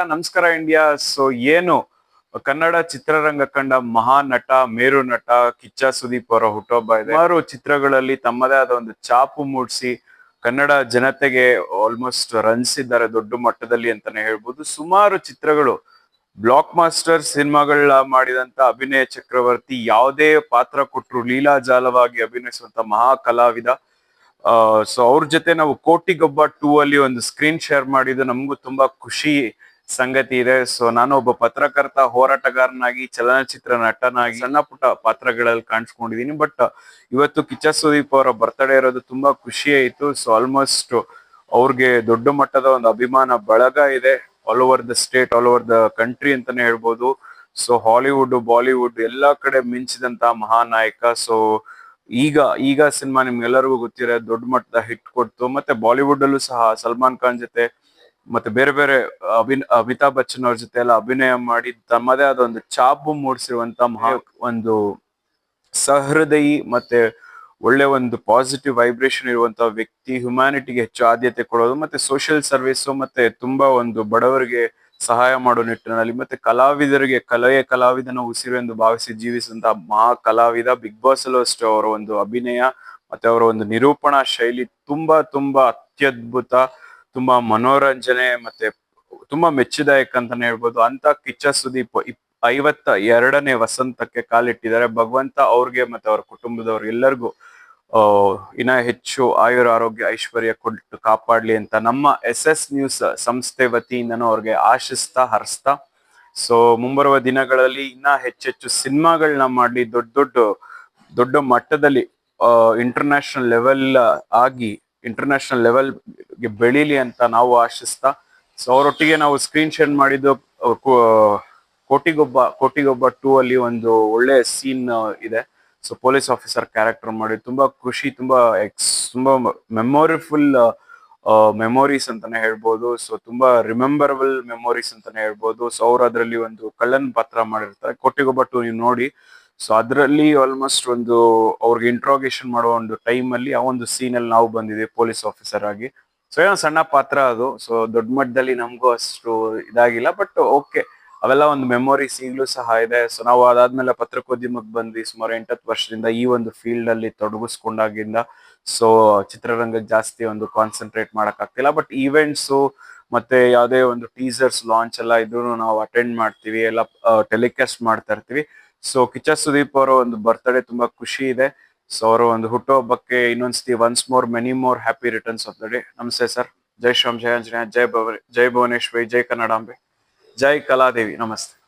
ನಮಸ್ಕಾರ India. So ಏನು ಕನ್ನಡ ಚಿತ್ರರಂಗ ಕಂಡ ಮಹಾ ನಟ, ಮೇರು ನಟ ಕಿಚ್ಚ ಸುದೀಪ್ ಅವರ ಹುಟ್ಟುಹಬ್ಬ ಇದೆ. ಚಿತ್ರಗಳಲ್ಲಿ ತಮ್ಮದೇ ಆದ ಒಂದು ಛಾಪು ಮೂಡಿಸಿ ಕನ್ನಡ ಜನತೆಗೆ ಆಲ್ಮೋಸ್ಟ್ ರಂಜಿಸಿದ್ದಾರೆ ದೊಡ್ಡ ಮಟ್ಟದಲ್ಲಿ ಅಂತಾನೆ ಹೇಳ್ಬೋದು. ಸುಮಾರು ಚಿತ್ರಗಳು ಬ್ಲಾಕ್ ಮಾಸ್ಟರ್ ಸಿನಿಮಾಗಳ ಮಾಡಿದಂತ ಅಭಿನಯ ಚಕ್ರವರ್ತಿ ಯಾವುದೇ ಪಾತ್ರ ಕೊಟ್ಟರು ಲೀಲಾಜಾಲವಾಗಿ ಅಭಿನಯಿಸುವಂತ ಮಹಾ ಕಲಾವಿದ. ಸೊ ಅವ್ರ ಜೊತೆ ನಾವು ಕೋಟಿಗೊಬ್ಬ ಟೂ ಅಲ್ಲಿ ಒಂದು ಸ್ಕ್ರೀನ್ ಶೇರ್ ಮಾಡಿದ್ದು ನಮಗೂ ತುಂಬಾ ಖುಷಿ ಸಂಗತಿ ಇದೆ. ಸೊ ನಾನು ಒಬ್ಬ ಪತ್ರಕರ್ತ, ಹೋರಾಟಗಾರನಾಗಿ, ಚಲನಚಿತ್ರ ನಟನಾಗಿ ಸಣ್ಣ ಪುಟ್ಟ ಪಾತ್ರಗಳಲ್ಲಿ ಕಾಣಿಸ್ಕೊಂಡಿದೀನಿ ಬಟ್ ಇವತ್ತು ಕಿಚ್ಚ ಸುದೀಪ್ ಅವರ ಬರ್ತಡೇ ಇರೋದು ತುಂಬಾ ಖುಷಿ ಆಯ್ತು ಸೊ ಆಲ್ಮೋಸ್ಟ್ ಅವ್ರಿಗೆ ದೊಡ್ಡ ಮಟ್ಟದ ಒಂದು ಅಭಿಮಾನ ಬಳಗ ಇದೆ. All over the state all over the country ಅಂತಾನೆ ಹೇಳ್ಬೋದು. ಸೊ ಹಾಲಿವುಡ್ ಬಾಲಿವುಡ್ ಎಲ್ಲಾ ಕಡೆ ಮಿಂಚಿದಂತ ಮಹಾನಾಯಕ. ಸೊ ಈಗ ಈಗ ಸಿನಿಮಾ ನಿಮ್ಗೆಲ್ಲರಿಗೂ ಗೊತ್ತಿರೋ ದೊಡ್ಡ ಮಟ್ಟದ ಹಿಟ್ ಕೊಡ್ತು. ಮತ್ತೆ ಬಾಲಿವುಡ್ ಅಲ್ಲೂ ಸಹ ಸಲ್ಮಾನ್ ಖಾನ್ ಜೊತೆ ಮತ್ತೆ ಬೇರೆ ಬೇರೆ ಅಭಿನ ಅಮಿತಾಬ್ ಬಚ್ಚನ್ ಅವ್ರ ಜೊತೆ ಎಲ್ಲ ಅಭಿನಯ ಮಾಡಿ ತಮ್ಮದೇ ಆದ ಒಂದು ಛಾಪು ಮೂಡಿಸಿರುವಂತ ಮಹಾ ಒಂದು ಸಹೃದಯಿ ಮತ್ತೆ ಒಳ್ಳೆ ಒಂದು ಪಾಸಿಟಿವ್ ವೈಬ್ರೇಷನ್ ಇರುವಂತ ವ್ಯಕ್ತಿ ಹ್ಯುಮ್ಯಾನಿಟಿಗೆ ಹೆಚ್ಚು ಆದ್ಯತೆ ಕೊಡೋದು ಮತ್ತೆ ಸೋಷಿಯಲ್ ಸರ್ವಿಸು ಮತ್ತೆ ತುಂಬಾ ಒಂದು ಬಡವರಿಗೆ ಸಹಾಯ ಮಾಡೋ ನಿಟ್ಟಿನಲ್ಲಿ ಮತ್ತೆ ಕಲಾವಿದರಿಗೆ ಕಲೆಯ ಕಲಾವಿದನ ಉಸಿರು ಎಂದು ಭಾವಿಸಿ ಜೀವಿಸಿದಂತ ಮಹಾ ಕಲಾವಿದ ಬಿಗ್ ಬಾಸ್ ಅಲ್ಲೂ ಅಷ್ಟೇ ಅವರ ಒಂದು ಅಭಿನಯ ಮತ್ತೆ ಅವರ ಒಂದು ನಿರೂಪಣಾ ಶೈಲಿ ತುಂಬಾ ತುಂಬಾ ಅತ್ಯದ್ಭುತ. ತುಂಬಾ ಮನೋರಂಜನೆ ಮತ್ತೆ ತುಂಬಾ ಮೆಚ್ಚದಾಯಕ ಅಂತಾನೆ ಹೇಳ್ಬೋದು. ಅಂತ ಕಿಚ್ಚ ಸುದೀಪ್ ಐವತ್ತ ಎರಡನೇ ವಸಂತಕ್ಕೆ ಕಾಲಿಟ್ಟಿದ್ದಾರೆ. ಭಗವಂತ ಅವ್ರಿಗೆ ಮತ್ತೆ ಅವ್ರ ಕುಟುಂಬದವ್ರು ಎಲ್ಲರಿಗೂ, ಆ, ಇನ್ನ ಹೆಚ್ಚು ಆಯುರ ಆರೋಗ್ಯ ಐಶ್ವರ್ಯ ಕೊಟ್ಟು ಕಾಪಾಡ್ಲಿ ಅಂತ ನಮ್ಮ ಎಸ್ ಎಸ್ ನ್ಯೂಸ್ ಸಂಸ್ಥೆ ವತಿಯಿಂದನೂ ಅವ್ರಿಗೆ ಆಶಿಸ್ತಾ, ಹರಿಸ್ತಾ. ಸೊ, ಮುಂಬರುವ ದಿನಗಳಲ್ಲಿ ಇನ್ನ ಹೆಚ್ಚೆಚ್ಚು ಸಿನಿಮಾಗಳನ್ನ ಮಾಡಿ ದೊಡ್ಡ ದೊಡ್ಡ ದೊಡ್ಡ ಮಟ್ಟದಲ್ಲಿ ಇಂಟರ್ನ್ಯಾಷನಲ್ ಲೆವೆಲ್ ಆಗಿ ಇಂಟರ್ನ್ಯಾಷನಲ್ ಲೆವೆಲ್ ಬೆಳೀಲಿ ಅಂತ ನಾವು ಆಶಿಸ್ತಾ, ಸೊ ಅವರೊಟ್ಟಿಗೆ ನಾವು ಸ್ಕ್ರೀನ್ ಶೇರ್ ಮಾಡಿದ್ದು ಕೋಟಿಗೊಬ್ಬ ಕೋಟಿಗೊಬ್ಬ ಟೂ ಅಲ್ಲಿ ಒಂದು ಒಳ್ಳೆ ಸೀನ್ ಇದೆ. ಸೊ ಪೊಲೀಸ್ ಆಫೀಸರ್ ಕ್ಯಾರೆಕ್ಟರ್ ಮಾಡಿ, ತುಂಬಾ ಖುಷಿ, ತುಂಬಾ ಎಕ್ಸ್ ತುಂಬಾ ಮೆಮೊರಿಫುಲ್ ಮೆಮೊರೀಸ್ ಅಂತಾನೆ ಹೇಳ್ಬೋದು. ಸೊ ತುಂಬಾ ರಿಮೆಂಬರಬಲ್ ಮೆಮೊರೀಸ್ ಅಂತಾನೆ ಹೇಳ್ಬೋದು. ಸೊ ಅವ್ರು ಅದರಲ್ಲಿ ಒಂದು ಕಳ್ಳನ್ ಪಾತ್ರ ಮಾಡಿರ್ತಾರೆ. ಕೋಟಿಗೊಬ್ಬ ಟೂ ನೀವು ನೋಡಿ. ಸೊ ಅದರಲ್ಲಿ ಆಲ್ಮೋಸ್ಟ್ ಒಂದು ಅವ್ರಿಗೆ ಇಂಟ್ರೋಗೇಷನ್ ಮಾಡುವ ಒಂದು ಟೈಮ್ ಅಲ್ಲಿ ಆ ಒಂದು ಸೀನ್ ಅಲ್ಲಿ ನಾವು ಬಂದಿದ್ದೀವಿ ಪೊಲೀಸ್ ಆಫೀಸರ್ ಆಗಿ. ಸೊ ಸಣ್ಣ ಪಾತ್ರ ಅದು. ಸೊ ದೊಡ್ಡ ಮಟ್ಟದಲ್ಲಿ ನಮಗೂ ಅಷ್ಟು ಇದಾಗಿಲ್ಲ ಬಟ್ ಓಕೆ ಅವೆಲ್ಲ ಒಂದು ಮೆಮೊರೀಸ್ ಈಗಲೂ ಸಹ ಇದೆ. ಸೊ ನಾವು ಅದಾದ್ಮೇಲೆ ಪತ್ರಿಕೋದ್ಯಮಕ್ಕೆ ಬಂದ್ವಿ ಸುಮಾರು ಎಂಟತ್ತು ವರ್ಷದಿಂದ ಈ ಒಂದು ಫೀಲ್ಡ್ ಅಲ್ಲಿ ತೊಡಗಿಸ್ಕೊಂಡಾಗಿಂದ. ಸೊ ಚಿತ್ರರಂಗ ಜಾಸ್ತಿ ಒಂದು ಕಾನ್ಸಂಟ್ರೇಟ್ ಮಾಡಕ್ ಆಗ್ತಿಲ್ಲ ಬಟ್ ಈವೆಂಟ್ಸು ಮತ್ತೆ ಯಾವುದೇ ಒಂದು ಟೀಸರ್ಸ್ ಲಾಂಚ್ ಎಲ್ಲ ಇದ್ರು ನಾವು ಅಟೆಂಡ್ ಮಾಡ್ತೀವಿ, ಎಲ್ಲ ಟೆಲಿಕಾಸ್ಟ್ ಮಾಡ್ತಾ ಇರ್ತೀವಿ. ಸೊ ಕಿಚ್ಚ ಸುದೀಪ್ ಅವರ ಒಂದು ಬರ್ತ್ಡೇ ತುಂಬಾ ಖುಷಿ ಇದೆ. ಸೊ ಅವರು ಒಂದು ಹುಟ್ಟುಹಬ್ಬಕ್ಕೆ ಇನ್ನೊಂದ್ಸತಿ once more many more happy returns of the day ನಮಸ್ತೆ ಸರ್ ಜೈ ಶ್ರೀರಾಮ್ ಜಯ ಆಂಜನೇಯ, ಜೈ ಭವ ಜೈ ಭುವನೇಶ್ವರಿ, ಜೈ ಕನ್ನಡಾಂಬೆ. ಜೈ ಕಲಾದೇವಿ. ನಮಸ್ತೆ.